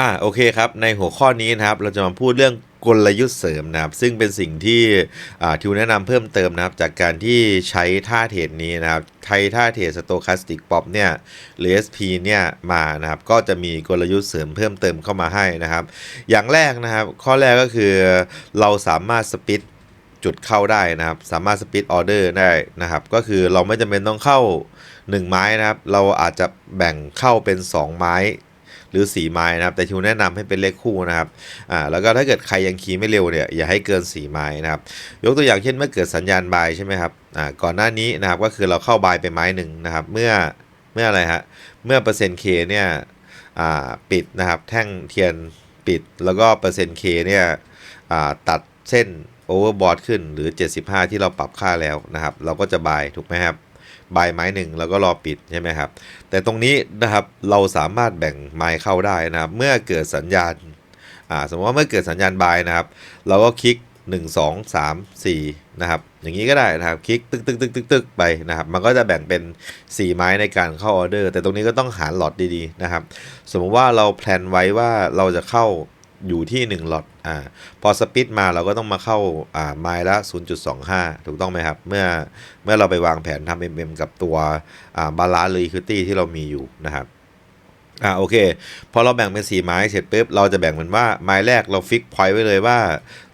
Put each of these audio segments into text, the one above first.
อ่าโอเคครับในหัวข้อนี้นะครับเราจะมาพูดเรื่องกลยุทธ์เสริมนะครับ ซึ่งเป็นสิ่งที่ทิวแนะนำเพิ่มเติมนะครับ จากการที่ใช้ท่าเทรดนี้นะครับใช้ท่าเทรดสโตคาสติกป๊อปเนี่ยหรือ SP เนี่ยมานะครับ ก็จะมีกลยุทธ์เสริมเพิ่มเติมเข้ามาให้นะครับ อย่างแรกนะครับ ข้อแรกก็คือเราสามารถสปิดจุดเข้าได้นะครับ สามารถสปิดออเดอร์ได้นะครับ ก็คือเราไม่จำเป็นต้องเข้า 1 ไม้นะครับ เราอาจจะแบ่งเข้าเป็น 2 ไม้ หรือ4ไม้นะครับ แต่ทิวแนะนำให้เป็นเลขคู่นะครับอ่าแล้วก็ถ้าเกิดใครยังคีย์ไม่เร็วเนี่ยอย่าให้เกิน4ไม้นะครับ ยกตัวอย่างเช่นเมื่อเกิดสัญญาณบายใช่ไหมครับอ่าก่อนหน้านี้นะครับก็คือเราเข้าบายไปไม้หนึ่งนะครับ เมื่อเมื่ออะไรฮะเมื่อเปอร์เซ็นต์ K เนี่ยอ่าปิดนะครับ แท่งเทียนปิดแล้วก็เปอร์เซ็นต์ K เนี่ยอ่าตัดเส้นโอเวอร์บอทขึ้นหรือ 75 ที่เราปรับค่าแล้วนะครับ เราก็จะบายถูกไหมครับ บายไม้หนึ่งแล้วก็รอปิดใช่ไหมครับ แต่ตรงนี้นะครับเราสามารถแบ่งไม้เข้าได้นะครับ เมื่อเกิดสัญญาณอ่าสมมติว่าเมื่อเกิดสัญญาณบายนะครับ เราก็คลิก 1 2 3 4 นะครับ อย่างนี้ก็ได้นะครับ คลิกตึกตึกตึกตึกตึกไปนะครับ มันก็จะแบ่งเป็น 4 ไม้ในการเข้าออเดอร์ แต่ตรงนี้ก็ต้องหารหลอดดีๆนะครับ สมมติว่าเราแพลนไว้ว่าเราจะเข้า อยู่ที่ 1 หลอดอ่าพอสปิดมาเราก็ต้องมาเข้าอ่าไม้ละ 0.25 ถูกต้องไหมครับ เมื่อเมื่อเราไปวางแผนทำ MM กับตัวอ่าบาลานซ์หรือ equity ที่เรามีอยู่นะครับอ่าโอเคพอเราแบ่งเป็น 4 ไม้เสร็จปุ๊บเราจะแบ่งเป็นว่าไม้แรกเราฟิกพอยต์ไว้เลยว่า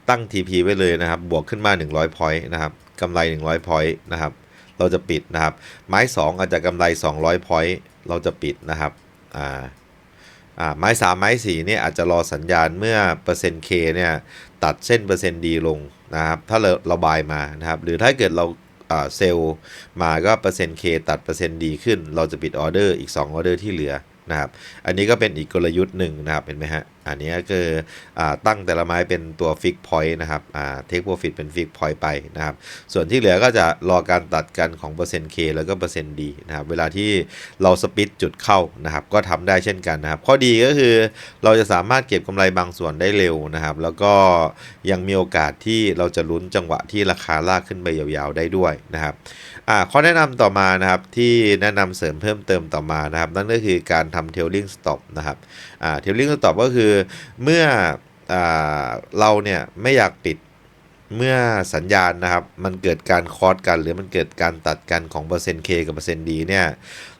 ตั้ง TP ไว้เลยนะครับ บวกขึ้นมา 100 point นะครับกำไร 100 point นะครับเราจะปิดนะครับ ไม้ 2 อาจจะกำไร 200 point เราจะปิดนะครับอ่า ไม้สามไม้สี่เนี่ยอาจจะรอสัญญาณเมื่อเปอร์เซ็นต์ K เนี่ยตัดเส้นเปอร์เซ็นต์ดีลงนะครับถ้าเราระบายมานะครับหรือถ้าเกิดเราเซลล์มาก็เปอร์เซ็นต์ K ตัดเปอร์เซ็นต์ดีขึ้น เราจะปิดออเดอร์อีก2ออเดอร์ที่เหลือนะครับอันนี้ก็เป็นอีกกลยุทธ์หนึ่งนะครับเห็นไหมฮะอันนี้คืออตั้งแต่ละไม้เป็นตัวฟิกพอยต์นะครับเทคโปรฟิตเป็นฟิกพอยต์ไปนะครับ ส่วนที่เหลือก็จะรอการตัดกันของเปอร์เซ็นต์ K แล้วก็เปอร์เซ็นต์ดีนะครับ เวลาที่เราสปิดจุดเข้านะครับ ก็ทำได้เช่นกันนะครับ ข้อดีก็คือเราจะสามารถเก็บกำไรบางส่วนได้เร็วนะครับ แล้วก็ยังมีโอกาสที่เราจะลุ้นจังหวะที่ราคาลากขึ้นไปยาวๆได้ด้วยนะครับข้อแนะนำต่อมานะครับที่แนะนำเสริมเพิ่มเติมต่อมานะครับ นั่นก็คือการทำเทลลิงสต็อปนะครับเทลลิงสต็อปก็คือเมื่ออเราเนี่ยไม่อยากปิดเมื่อสัญญาณนะครับ มันเกิดการคอร์สกัน หรือมันเกิดการตัดกันของเปอร์เซ็นต์ K กับเปอร์เซ็นต์ D เนี่ย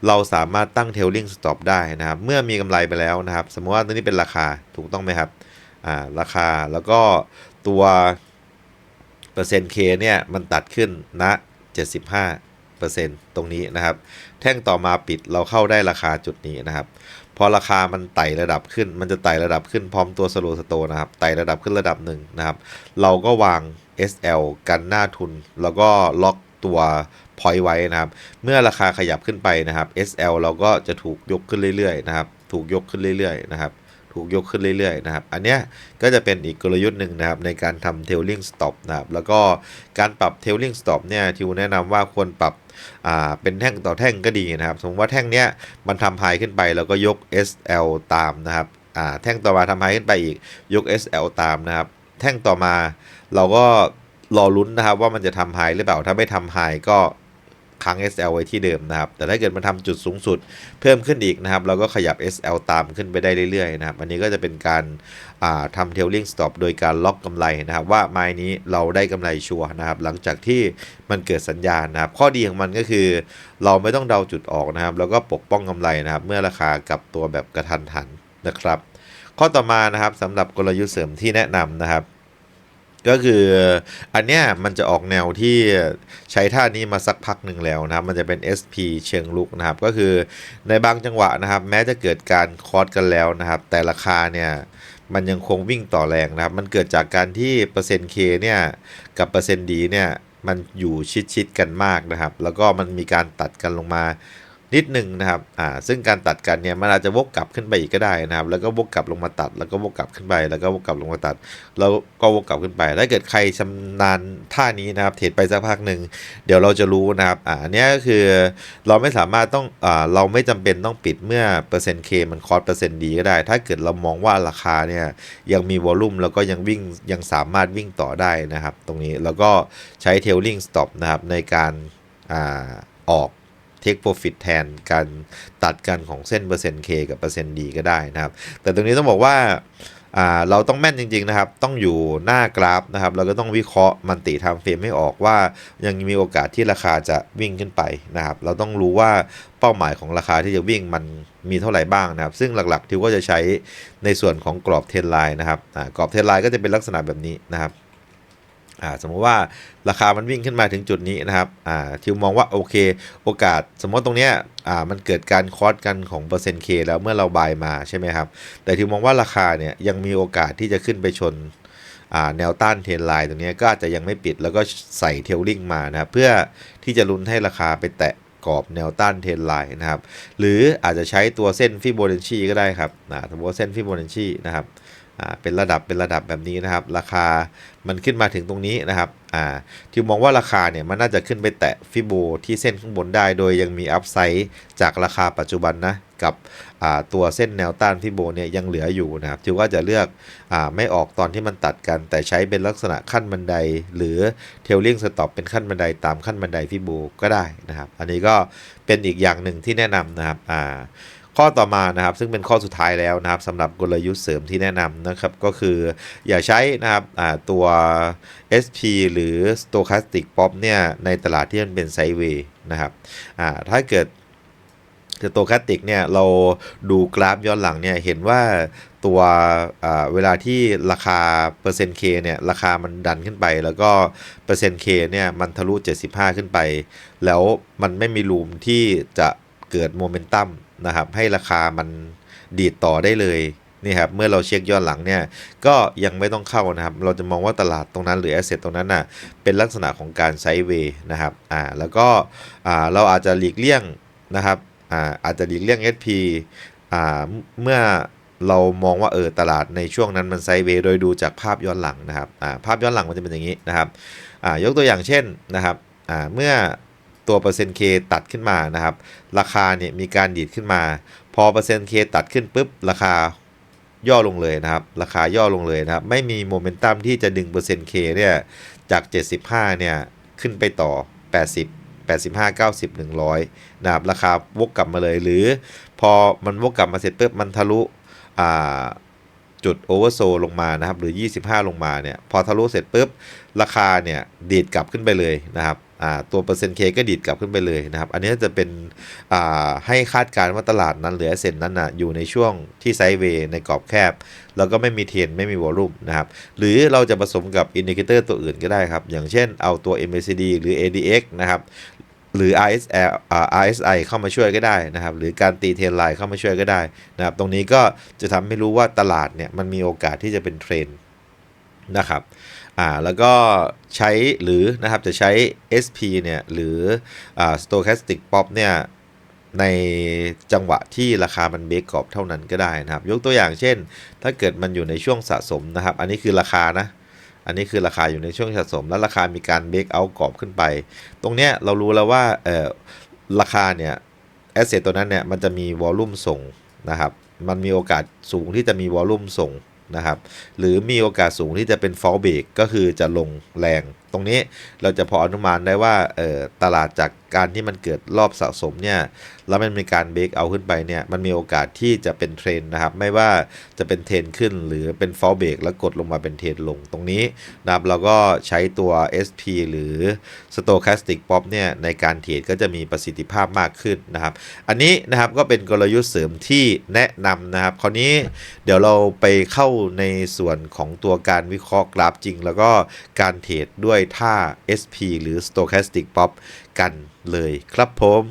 เราสามารถตั้ง tailing stop ได้นะครับ เมื่อมีกำไรไปแล้วนะครับ สมมติว่าตัวนี้เป็นราคาถูกต้องไหมครับอ่าราคาแล้วก็ตัวเปอร์เซ็นต์ K เนี่ย มันตัดขึ้นณ75เปอร์เซ็นต์ตรงนี้นะครับ แท่งต่อมาปิดเราเข้าได้ราคาจุดนี้นะครับ พอราคามันไต่ระดับขึ้น มันจะไต่ระดับขึ้นพร้อมตัวสโลสโตนะครับไต่ระดับขึ้นระดับหนึ่งนะครับ เราก็วาง SL กันหน้าทุน แล้วก็ล็อกตัวพอยต์ไว้นะครับ เมื่อราคาขยับขึ้นไปนะครับ SL เราก็จะถูกยกขึ้นเรื่อยๆนะครับ ถูกยกขึ้นเรื่อยๆนะครับ ถูกยกขึ้นเรื่อยๆนะครับ อันเนี้ยก็จะเป็นอีกกลยุทธ์หนึ่งนะครับในการทำ tailing stop นะครับ แล้วก็การปรับ tailing stop เนี่ยทิวแนะนำว่าควรปรับเป็นแท่งต่อแท่งก็ดีนะครับ สมมติว่าแท่งเนี้ยมันทำไฮขึ้นไปเราก็ยก SL ตามนะครับแท่งต่อมาทำไฮขึ้นไปอีกยก SL ตามนะครับ แท่งต่อมาเราก็รอลุ้นนะครับว่ามันจะทำไฮหรือเปล่า ถ้าไม่ทำไฮก็ ค้าง SL ไว้ที่เดิมนะครับ แต่ถ้าเกิดมันทำจุดสูงสุดเพิ่มขึ้นอีกนะครับ เราก็ขยับ SL ตามขึ้นไปได้เรื่อยๆนะครับ อันนี้ก็จะเป็นการาทำ tailing stop โดยการล็อกกำไรนะครับ ว่าไม้นี้เราได้กำไรชัวร์นะครับ หลังจากที่มันเกิดสัญญาณนะครับ ข้อดีของมันก็คือ เราไม่ต้องเดาจุดออกนะครับ แล้วก็ปกป้องกำไรนะครับ เมื่อราคากลับตัวแบบกระทันหันนะครับ ข้อต่อมานะครับสำหรับกลยุทธ์เสริมที่แนะนำนะครับ ก็คืออันเนี้ยมันจะออกแนวที่ใช้ท่านี้มาสักพักหนึ่งแล้วนะครับ มันจะเป็น SP เชิงลุกนะครับ ก็คือในบางจังหวะนะครับ แม้จะเกิดการคอร์สกันแล้วนะครับ แต่ราคาเนี่ยมันยังคงวิ่งต่อแรงนะครับ มันเกิดจากการที่เปอร์เซ็นต์ K เนี่ยกับเปอร์เซ็นต์ D เนี่ยมันอยู่ชิดๆกันมากนะครับ แล้วก็มันมีการตัดกันลงมา นิดหนึ่งนะครับอ่าซึ่งการตัดกันเนี่ยมันอาจจะวกกลับขึ้นไปอีกก็ได้นะครับ แล้วก็วกกลับลงมาตัด แล้วก็วกกลับขึ้นไป แล้วก็วกกลับลงมาตัด แล้วก็วกกลับขึ้นไป ถ้าเกิดใครชำนาญท่านี้นะครับ เทรดไปสักพักหนึ่งเดี๋ยวเราจะรู้นะครับอ่าอันเนี้ยก็คือเราไม่สามารถต้องอ่าเราไม่จำเป็นต้องปิดเมื่อเปอร์เซ็นต์เคมันคอร์สเปอร์เซ็นต์ดีก็ได้ ถ้าเกิดเรามองว่าราคาเนี่ยยังมีวอลลุ่มแล้วก็ยังวิ่งยังสามารถวิ่งต่อได้นะครับ ตรงนี้แล้วก็ใช้เทลลิงสต็อปนะครับในการอ่าออก take profit แทนการตัดกันของเส้นเปอร์เซ็นต์ K กับเปอร์เซ็นต์ D ก็ได้นะครับ แต่ตรงนี้ต้องบอกว่าเราต้องแม่นจริง ๆ นะครับ ต้องอยู่หน้ากราฟนะครับ เราก็ต้องวิเคราะห์มันติทำเฟรมให้ออกว่ายังมีโอกาสที่ราคาจะวิ่งขึ้นไปนะครับ เราต้องรู้ว่าเป้าหมายของราคาที่จะวิ่งมันมีเท่าไหร่บ้างนะครับ ซึ่งหลักๆทิวก็จะใช้ในส่วนของกรอบเทรนไลน์นะครับกรอบเทรนไลน์ก็จะเป็นลักษณะแบบนี้นะครับ อ่าสมมติว่าราคามันวิ่งขึ้นมาถึงจุดนี้นะครับอ่าทิวมองว่าโอเค โอกาสสมมติตรงเนี้ยอ่ามันเกิดการคอร์สกันของเปอร์เซ็นต์เคแล้วเมื่อเราบายมาใช่ไหมครับ แต่ทิวมองว่าราคาเนี่ยยังมีโอกาสที่จะขึ้นไปชนอ่าแนวต้านเทรนไลน์ตรงเนี้ยก็อาจจะยังไม่ปิดแล้วก็ใส่เทลลิงมานะครับเพื่อที่จะลุ้นให้ราคาไปแตะกรอบแนวต้านเทรนไลน์นะครับ หรืออาจจะใช้ตัวเส้นฟิโบนัชชีก็ได้ครับนะสมมติว่าเส้นฟิโบนัชชีนะครับ เป็นระดับเป็นระดับแบบนี้นะครับ ราคามันขึ้นมาถึงตรงนี้นะครับที่มองว่าราคาเนี่ยมันน่าจะขึ้นไปแตะฟิโบที่เส้นข้างบนได้ โดยยังมีอัพไซด์จากราคาปัจจุบันนะกับตัวเส้นแนวต้านฟิโบเนี่ยยังเหลืออยู่นะครับถือว่าจะเลือกอไม่ออกตอนที่มันตัดกัน แต่ใช้เป็นลักษณะขั้นบันได หรือเทลลิงสต็อปเป็นขั้นบันไดตามขั้นบันไดฟิโบก็ได้นะครับ อันนี้ก็เป็นอีกอย่างหนึ่งที่แนะนำนะครับอ่า ข้อต่อมานะครับ ซึ่งเป็นข้อสุดท้ายแล้วนะครับสำหรับกลยุทธ์เสริมที่แนะนำนะครับก็คืออย่าใช้นะครับตัว SP หรือ Stochastic Pop เนี่ยในตลาดที่มันเป็นไซด์เวย์นะครับถ้าเกิดสโตแคสติกเนี่ยเราดูกราฟย้อนหลังเนี่ยเห็นว่าตัวเวลาที่ราคาเปอร์เซ็นต์ K เนี่ยราคามันดันขึ้นไป แล้วก็เปอร์เซ็นต์ K เนี่ยมันทะลุ 75 ขึ้นไป แล้วมันไม่มีรูมที่จะเกิดโมเมนตัม นะครับ ให้ราคามันดีดต่อได้เลยนี่ครับเมื่อเราเช็คย้อนหลังเนี่ยก็ยังไม่ต้องเข้านะครับ เราจะมองว่าตลาดตรงนั้นหรือแอสเซทตรงนั้นน่ะเป็นลักษณะของการไซด์เวย์นะครับอ่าแล้วก็อ่าเราอาจจะหลีกเลี่ยงนะครับอ่าอาจจะหลีกเลี่ยง SP อ่าเมื่อเรามองว่าเออตลาดในช่วงนั้นมันไซด์เวย์โดยดูจากภาพย้อนหลังนะครับอ่าภาพย้อนหลังมันจะเป็นอย่างนี้นะครับอ่ายกตัวอย่างเช่นนะครับอ่าเมื่อ ตัวเปอร์เซ็นต์ K ตัดขึ้นมานะครับ ราคาเนี่ยมีการดีดขึ้นมา พอเปอร์เซ็นต์ K ตัดขึ้นปุ๊บราคาย่อลงเลยนะครับ ราคาย่อลงเลยนะครับ ไม่มีโมเมนตัมที่จะดึงเปอร์เซ็นต์ K เนี่ยจาก 75 เนี่ย ขึ้นไปต่อ 80 85 90 100นะครับ ราคาวกกลับมาเลย หรือพอมันวกกลับมาเสร็จปุ๊บมันทะลุอ่า จุดโอเวอร์โซลงมานะครับหรือ 25 ลงมาเนี่ยพอทะลุเสร็จปุ๊บ ราคาเนี่ยดีดกลับขึ้นไปเลยนะครับตัวเปอร์เซ็นต์เคก็ดีดกลับขึ้นไปเลยนะครับ อันนี้จะเป็นให้คาดการณ์ว่าตลาดนั้นหรือเซ็นนั้นนะอยู่ในช่วงที่ไซด์เวย์ในกรอบแคบ แล้วก็ไม่มีเทรนไม่มีวอลุ่มนะครับ หรือเราจะผสมกับอินดิเคเตอร์ตัวอื่นก็ได้ครับ อย่างเช่นเอาตัว MACD หรือ ADX นะครับ หรือ RSL RSI เข้ามาช่วยก็ได้นะครับ หรือการตีเทรนไลน์เข้ามาช่วยก็ได้นะครับ ตรงนี้ก็จะทำให้รู้ว่าตลาดเนี่ยมันมีโอกาสที่จะเป็นเทรนนะครับอ่าแล้วก็ใช้หรือนะครับจะใช้ SP เนี่ยหรืออ่า Stochastic Pop เนี่ยในจังหวะที่ราคามันเบรกกรอบเท่านั้นก็ได้นะครับ ยกตัวอย่างเช่น ถ้าเกิดมันอยู่ในช่วงสะสมนะครับ อันนี้คือราคานะ อันนี้คือราคาอยู่ในช่วงสะสม และราคามีการเบรกเอากรอบขึ้นไป ตรงเนี้ยเรารู้แล้วว่าเออราคาเนี่ยแอสเซทตัวนั้นเนี่ยมันจะมีวอลลุ่มส่งนะครับมันมีโอกาสสูงที่จะมีวอลลุ่มส่งนะครับหรือมีโอกาสสูงที่จะเป็นฟอลเบรกก็คือจะลงแรงตรงนี้เราจะพออนุมานได้ว่าตลาดจากการที่มันเกิดรอบสะสมเนี่ยแล้วมันมีการเบรกเอาขึ้นไปเนี่ยมันมีโอกาสที่จะเป็นเทรนนะครับ ไม่ว่าจะเป็นเทรนขึ้นหรือเป็นฟอลเบรกแล้วกดลงมาเป็นเทรนลงตรงนี้นะครับเราก็ใช้ตัว SP หรือ Stochastic Pop เนี่ยในการเทรดก็จะมีประสิทธิภาพมากขึ้นนะครับ อันนี้นะครับก็เป็นกลยุทธ์เสริมที่แนะนำนะครับ คราวนี้เดี๋ยวเราไปเข้าในส่วนของตัวการวิเคราะห์กราฟจริง แล้วก็การเทรดด้วยท่า SP หรือ Stochastic Pop กันเลยครับผม